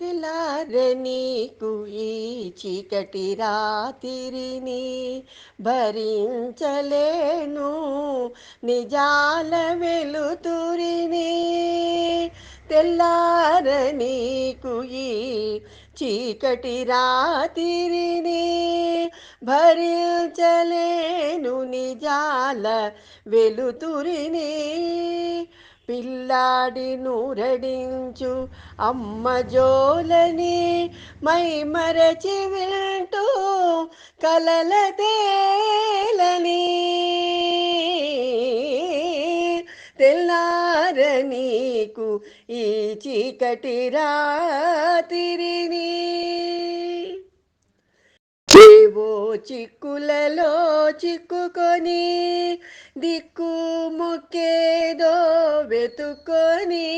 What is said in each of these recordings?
తెల్లారనీకు ఈ చీకటి రాతిరిని భరించలేను. నిజాల వెలుతురిని తెల్లారనీకు ఈ చీకటి రాతిరిని భరించలేను. నిజాల వెలుతురిని పిల్లాడి నూరడించు అమ్మ జోలని మై మరచి వింటూ కలలదేలని తెల్లారనీకు ఈ చీకటి రాతిరి ఏవో చిక్కులలో చిక్కుకొని దిక్కు మొక్కేదో వెతుకొని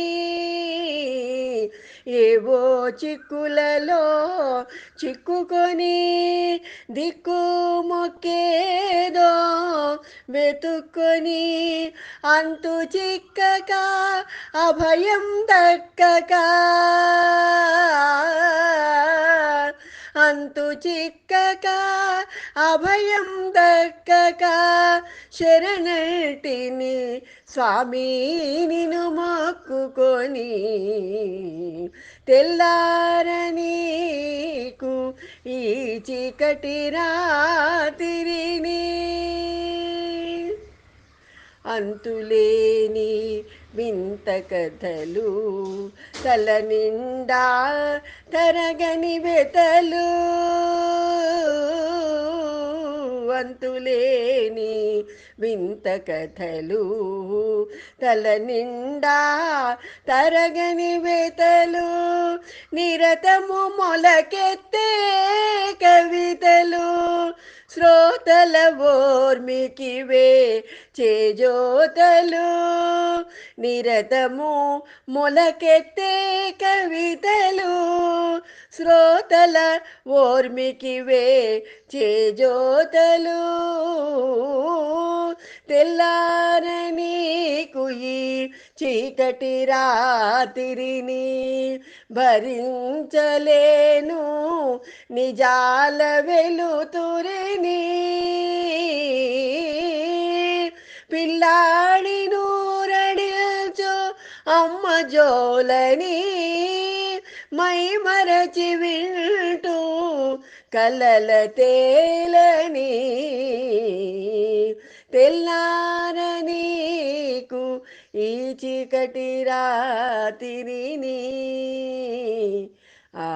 ఏవో చిక్కులలో చిక్కుకొని దిక్కు మొక్కేదో వెతుక్కొని. అంతు చిక్కక అభయం దక్కక. అంతు చిక్కక అభయం దక్కక శరణటిని స్వామి నిను మొక్కుకొని తెల్లారనీకు ఈ చీకటి రాతిరిని అంతులేని వింత కథలు తల నిండా తరగని వెతలు. అంతులేని వింత కథలు తల నిండా తరగని వెతలు. నిరతము మొలకెత్తే శ్రోతల ఓర్మికివే చేజోతలు నిరతము మొలకెత్తే కవితలు. శ్రోతల ఓర్మికివే చేజోతలు నీకు ఈ చీకటి రాతిరిని భరించలేను. నిజాల వెలుతురిని పిల్లాడి నూరడిల్చు అమ్మ జోలని మై మరచి వింటూ కలల తేలని. తెల్లా ఈ చీకటి రాతిని ఆ